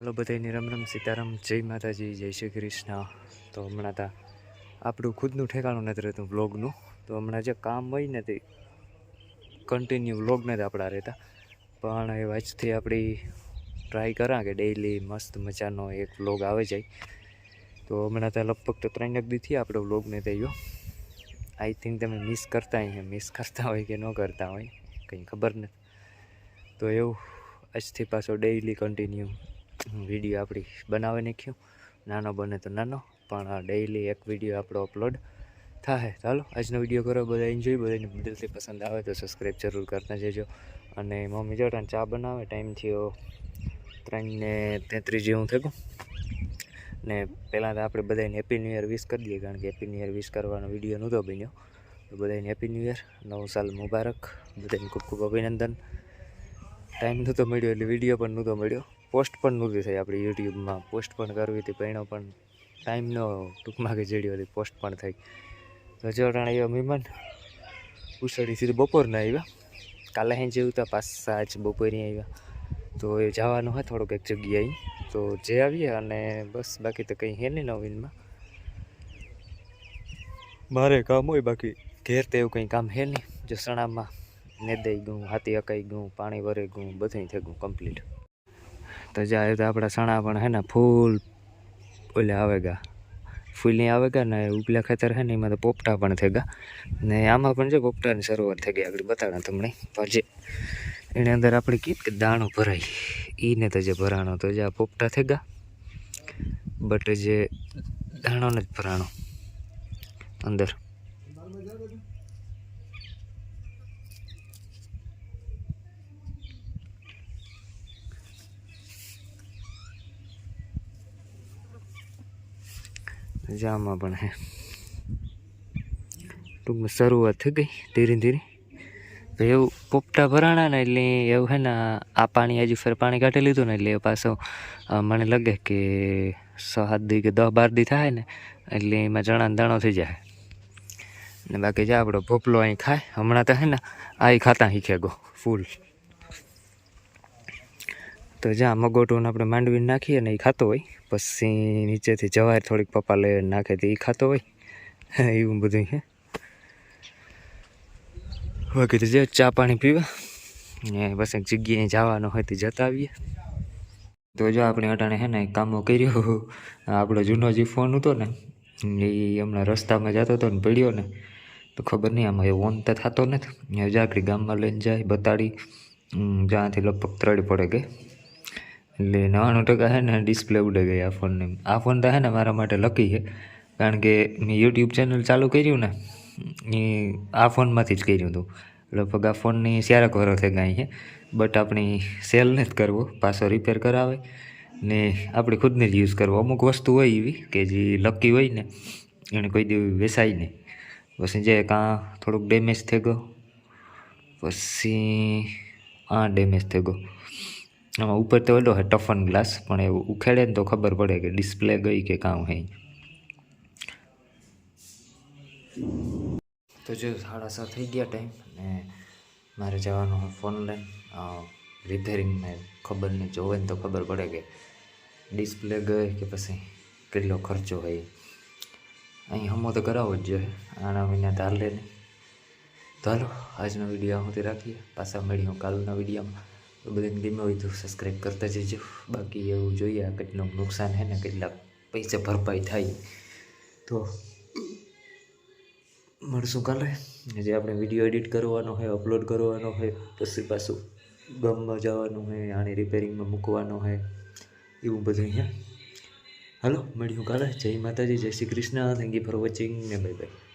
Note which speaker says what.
Speaker 1: Hello બધાની રમ રમ સીતારામ, જય માતાજી, જય શ્રી કૃષ્ણ. તો હમણાં તા આપણું ખુદનું ઠેકાણું નથી રહેતું વ્લોગનું. તો હમણાં જે કામ હોય ને તે કન્ટિન્યુ વ્લોગ નથી આપણા રહેતા. પણ એ આજથી આપણી ટ્રાય કરા કે ડેઈલી મસ્ત મજાનો એક વ્લોગ આવે જાય. તો હમણાં ત્યાં લગભગ તો ત્રણ દીથી આપણો વ્લોગ ને થયો આઈ થિંક તમે મિસ કરતા હોય મિસ કરતા હોય કે ન કરતા હોય, કંઈ ખબર નથી. તો એવું, આજથી પાછો ડેઈલી કન્ટિન્યુ વીડિયો આપણી બનાવી નાખ્યો. નાનો બને તો નાનો, પણ ડેઈલી એક વીડિયો આપણો અપલોડ થાય ચાલો આજનો વીડિયો કરો બધા એન્જોય બધાને દિલથી પસંદ આવે તો સબસ્ક્રાઈબ જરૂર કરતા જજો. અને મમ્મી જોટાને ચા બનાવે ટાઈમ થયો ત્રણ ને તેત્રીસ જેવું થયું. ને પહેલાં તો આપણે બધાને હેપી ન્યૂ યર વિશ કરી દઈએ, કારણ કે હેપી ન્યૂ યર વિશ કરવાનો વીડિયો નહોતો બન્યો. તો બધાને હેપી ન્યૂ યર નવું સાલ મુબારક. બધાને ખૂબ ખૂબ અભિનંદન. ટાઈમ નહોતો મળ્યો એટલે વીડિયો પણ નહોતો મળ્યો. પોસ્ટ પણ નહોતી થઈ આપણી યુટ્યુબમાં. પોસ્ટ પણ કરવી હતી, પણ એનો પણ ટાઈમનો ટૂંકમાં કે જડ્યો હતી પોસ્ટ પણ થઈ. તો જો અટાણે આવ્યા મહેમાન. ઉછળી સીધી બપોરના આવ્યા કાલે અહીં જેવું હતા પાછા આજ બપોરે આવ્યા તો એ જવાનું હોય થોડુંક એક જગ્યાએ. તો જે આવીએ અને બસ, બાકી તો કંઈ હે નહીં નવીનમાં. મારે કામ હોય, બાકી ઘેર તો એવું કંઈ કામ હે નહીં જો સણામાં નેદાઈ ગયું, હાથી અકાઈ ગયું, પાણી ભરાઈ ગયું બધું થઈ ગયું કમ્પ્લીટ તો જાય તો આપણા સણા પણ હે ને ફૂલ ઓલે આવેગા ફૂલની આવેગા ને ઉપલા ખેતર હે ને એમાં તો પોપટા પણ થઈ ગયા ને આમાં પણ જો પોપટાની શરૂઆત થઈ ગઈ આગળ બતાડા તમને. પછી એની અંદર આપણે કીધું કે દાણો ભરાય. એને તો જે ભરાણો તો જે આ પોપટા થઈ ગયા બટ જે દાણોને જ ભરાણો. અંદર. જામાં પણ હે. ટૂંકમાં શરૂઆત થઈ ગઈ ધીરે ધીરે. એવું પોપટા ભરાણા ને એટલે એવું હે ને, આ પાણી હજુ ફેર પાણી કાઢી લીધું ને એટલે એ પાછો મને લાગે કે સાત દી કે દસ બાર દી થાય ને, એટલે એમાં ચણાનો દાણો થઈ જાય. ને બાકી જે આપણો ભોપલો અહીં ખાય, હમણાં તો હે ને, આ ખાતા શીખે ગો, ફૂલ. તો જ્યાં મગોટું આપણે માંડવી નાખીએ ને એ ખાતો હોય. પછી નીચેથી જવાય થોડીક પપ્પા લઈ નાખે તો એ ખાતો હોય. એવું બધું છે બાકી તો જે ચા પાણી પીવા. ને એક જગ્યાએ જવાનું હોય તો જતા આવીએ. તો જો આપણે અટાણે હે ને કામો કર્યો. આપણો જૂનો જે ફોન હતો ને, એ હમણાં રસ્તામાં જતો હતો ને પડ્યો ને, તો ખબર નહીં, આમાં એ ઓન તો થતો નથી. જાકડી ગામમાં લઈને જાય, બતાડી. જ્યાંથી લગભગ ત્રળી પડે ગઈ એટલે નવાણું ટકા છે ને ડિસ્પ્લે ઉડે ગઈ આ ફોનને આ ફોન તો છે ને મારા માટે લકી છે. કારણ કે મેં યુટ્યુબ ચેનલ ચાલુ કર્યું ને, એ આ ફોનમાંથી જ કર્યું હતું. લગભગ આ ફોનની સ્યારક વરો થઈ ગઈ છે. બટ આપણી સેલ નથી કરવો, પાછો રિપેર કરાવે. ને આપણે ખુદને જ યુઝ કરવો. અમુક વસ્તુ હોય એવી કે જે લકી હોય ને, એને કોઈ દેવું વેસાય નહીં. પછી જે કાં થોડુંક ડેમેજ થઈ ગયો, પછી આ ડેમેજ થઈ ગયો. આમાં ઉપર તો ઓલો હે ટફન ગ્લાસ, પણ એવું ઉખેડે ને તો ખબર પડે કે ડિસ્પ્લે ગઈ કે કામ હે. તો જો સાડા સાત થઈ ગયા ટાઈમ ને મારે જવાનું હોય ફોન લઈને. રિપેરિંગને ખબર નહીં જોવે ને તો ખબર પડે કે ડિસ્પ્લે ગઈ કે પછી કેટલો ખર્ચો હોય અહીં હમો તો કરાવવો જ જોઈએ. આના વિના ધાર લે તો હાલો, આજનો વીડિયો અહીંથી રાખીએ. પાછા મળી હું કાલના વિડીયોમાં. તો બધાને ગમે હોય તો સબસ્ક્રાઈબ કરતા જજો. બાકી એવું જોઈએ આ કેટલું નુકસાન છે ને કેટલાક પૈસા ભરપાઈ થાય. તો મળશું કાલે. જે આપણે વીડિયો એડિટ કરવાનો હોય અપલોડ કરવાનો હોય પછી પાછું ગમમાં જવાનું હોય આને રિપેરિંગમાં મૂકવાનો હોય એવું બધું અહીંયા હાલો મળ્યું કાલે. જય માતાજી, જય Shri Krishna. Thank you for watching ને બાય બાય